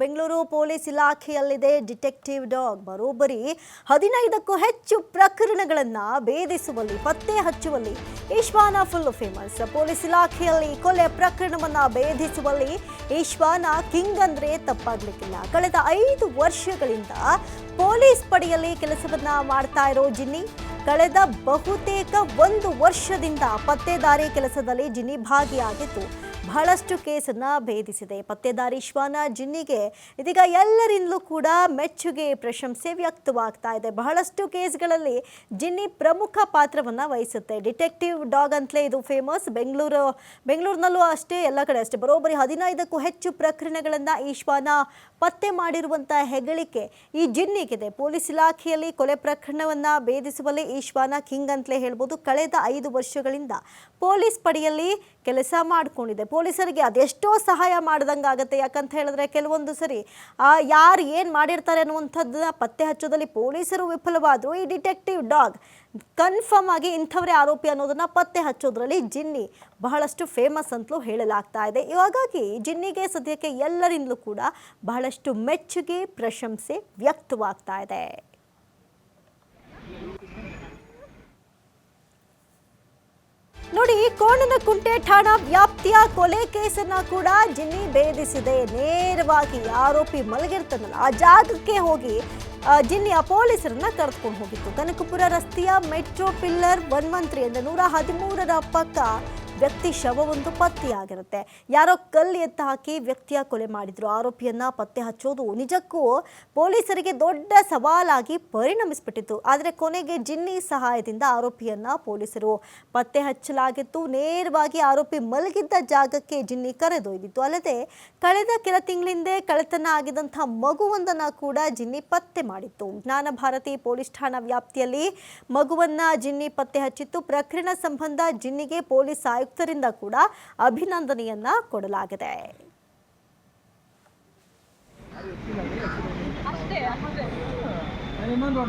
Bengaluru police ಇಲಾಖೆಯಲ್ಲಿದೆ. Detective dog ಬರೋಬ್ಬರಿ ಹದಿನೈದಕ್ಕೂ ಹೆಚ್ಚು ಪ್ರಕರಣಗಳನ್ನು ಭೇದಿಸುವಲ್ಲಿ, ಪತ್ತೆ ಹಚ್ಚುವಲ್ಲಿ ಈಶ್ವಾನ ಫುಲ್ ಫೇಮಸ್. ಪೊಲೀಸ್ ಇಲಾಖೆಯಲ್ಲಿ ಕೊಲೆ ಪ್ರಕರಣವನ್ನು ಭೇದಿಸುವಲ್ಲಿ ಈಶ್ವಾನ ಕಿಂಗ್ ಅಂದ್ರೆ ತಪ್ಪಾಗಲಿಕ್ಕಿಲ್ಲ. ಕಳೆದ ಐದು ವರ್ಷಗಳಿಂದ ಪೊಲೀಸ್ ಪಡೆಯಲ್ಲಿ ಕೆಲಸವನ್ನ ಮಾಡ್ತಾ ಇರೋ ಜಿನ್ನಿ, ಕಳೆದ ಬಹುತೇಕ ಒಂದು ವರ್ಷದಿಂದ ಪತ್ತೆದಾರಿ ಕೆಲಸದಲ್ಲಿ ಜಿನ್ನಿ ಭಾಗಿಯಾಗಿತ್ತು ಬಹಳಷ್ಟು ಕೇಸನ್ನ ಭೇದಿಸಿದೆ. ಪತ್ತೆದಾರಿ ಶ್ವಾನ, ಜಿನ್ನಿಗೆ ಇದೀಗ ಎಲ್ಲರಿಂದಲೂ ಕೂಡ ಮೆಚ್ಚುಗೆ, ಪ್ರಶಂಸೆ ವ್ಯಕ್ತವಾಗ್ತಾ ಇದೆ. ಬಹಳಷ್ಟು ಕೇಸ್ಗಳಲ್ಲಿ ಜಿನ್ನಿ ಪ್ರಮುಖ ಪಾತ್ರವನ್ನು ವಹಿಸುತ್ತೆ. ಡಿಟೆಕ್ಟಿವ್ ಡಾಗ್ ಅಂತಲೇ ಇದು ಫೇಮಸ್. ಬೆಂಗಳೂರು, ಬೆಂಗಳೂರಿನಲ್ಲೂ ಅಷ್ಟೇ, ಎಲ್ಲ ಕಡೆ ಅಷ್ಟೇ. ಬರೋಬ್ಬರಿ ಹದಿನೈದಕ್ಕೂ ಹೆಚ್ಚು ಪ್ರಕರಣಗಳನ್ನು ಈ ಶ್ವಾನ ಪತ್ತೆ ಮಾಡಿರುವಂಥ ಹೆಗಳಿಕೆ ಈ ಜಿನ್ನಿಗಿದೆ. ಪೊಲೀಸ್ ಇಲಾಖೆಯಲ್ಲಿ ಕೊಲೆ ಪ್ರಕರಣವನ್ನ ಭೇದಿಸುವಲ್ಲಿ ಈ ಶ್ವಾನ ಕಿಂಗ್ ಅಂತಲೇ ಹೇಳ್ಬೋದು. ಕಳೆದ ಐದು ವರ್ಷಗಳಿಂದ ಪೊಲೀಸ್ ಪಡೆಯಲ್ಲಿ ಕೆಲಸ ಮಾಡಿಕೊಂಡಿದೆ. ಪೊಲೀಸರಿಗೆ ಅದೆಷ್ಟೋ ಸಹಾಯ ಮಾಡ್ದಂಗಾಗತ್ತೆ ಯಾಕಂತ ಹೇಳಿದ್ರೆ ಕೆಲವೊಂದು ಸರಿ ಯಾರು ಏನು ಮಾಡಿರ್ತಾರೆ ಅನ್ನುವಂಥದ್ದನ್ನ ಪತ್ತೆ ಹಚ್ಚೋದಲ್ಲಿ ಪೊಲೀಸರು ವಿಫಲವಾದ್ರು. ಈ ಡಿಟೆಕ್ಟಿವ್ ಡಾಗ್ ಕನ್ಫರ್ಮ್ ಆಗಿ ಇಂಥವರೇ ಆರೋಪಿ ಅನ್ನೋದನ್ನ ಪತ್ತೆ ಹಚ್ಚೋದ್ರಲ್ಲಿ ಜಿನ್ನಿ ಬಹಳಷ್ಟು ಫೇಮಸ್ ಅಂತಲೂ ಹೇಳಲಾಗ್ತಾ ಇದೆ. ಇವಾಗಾಗಿ ಜಿನ್ನಿಗೆ ಸದ್ಯಕ್ಕೆ ಎಲ್ಲರಿಂದಲೂ ಕೂಡ ಬಹಳಷ್ಟು ಮೆಚ್ಚುಗೆ, ಪ್ರಶಂಸೆ ವ್ಯಕ್ತವಾಗ್ತಾ ಇದೆ. ನೋಡಿ ಕೋಣನಕುಂಟೆ ಠಾಣಾ ವ್ಯಾಪ್ತಿಯ ಕೊಲೆ ಕೇಸನ್ನ ಕೂಡ ಜಿನ್ನಿ ಭೇದಿಸಿದೆ. ನೇರವಾಗಿ ಆರೋಪಿ ಮಲಗಿರ್ತಾನಲ್ಲ ಆ ಜಾಗಕ್ಕೆ ಹೋಗಿ ಆ, ಜಿನ್ನಿ ಆ ಪೊಲೀಸರನ್ನ ಕರೆದುಕೊಂಡು ಹೋಗಿತ್ತು. ಕನಕಪುರ ರಸ್ತೆಯ metro pillar one one three ಅಂದ್ರೆ ನೂರ ಹದಿಮೂರರ ಪಕ್ಕ ವ್ಯಕ್ತಿ ಶವವೊಂದು ಪತ್ತೆಯಾಗಿರುತ್ತೆ. ಯಾರೋ ಕಲ್ಲು ಎತ್ತ ಹಾಕಿ ವ್ಯಕ್ತಿಯ ಕೊಲೆ ಮಾಡಿದ್ರು. ಆರೋಪಿಯನ್ನ ಪತ್ತೆ ಹಚ್ಚೋದು ನಿಜಕ್ಕೂ ಪೊಲೀಸರಿಗೆ ದೊಡ್ಡ ಸವಾಲಾಗಿ ಪರಿಣಮಿಸ್ಬಿಟ್ಟಿತ್ತು. ಆದರೆ ಕೊನೆಗೆ ಜಿನ್ನಿ ಸಹಾಯದಿಂದ ಆರೋಪಿಯನ್ನ ಪೊಲೀಸರು ಪತ್ತೆ ಹಚ್ಚಲಾಗಿತ್ತು. ನೇರವಾಗಿ ಆರೋಪಿ ಮಲಗಿದ್ದ ಜಾಗಕ್ಕೆ ಜಿನ್ನಿ ಕರೆದೊಯ್ದಿತ್ತು. ಅಲ್ಲದೆ ಕಳೆದ ಕೆಲ ತಿಂಗಳಿಂದೆ ಕಳೆತನ ಆಗಿದಂಥ ಮಗುವೊಂದನ್ನ ಕೂಡ ಜಿನ್ನಿ ಪತ್ತೆ ಮಾಡಿತ್ತು. ಜ್ಞಾನ ಭಾರತಿ ಪೊಲೀಸ್ ಠಾಣಾ ವ್ಯಾಪ್ತಿಯಲ್ಲಿ ಮಗುವನ್ನ ಜಿನ್ನಿ ಪತ್ತೆ ಹಚ್ಚಿತ್ತು. ಪ್ರಕರಣ ಸಂಬಂಧ ಜಿನ್ನಿಗೆ ಪೊಲೀಸ್ ಆಯುಕ್ತರಿಂದ ಕೂಡ ಅಭಿನಂದನೆಯನ್ನ ಕೊಡಲಾಗಿದೆ. ಇನ್ನೊಂದು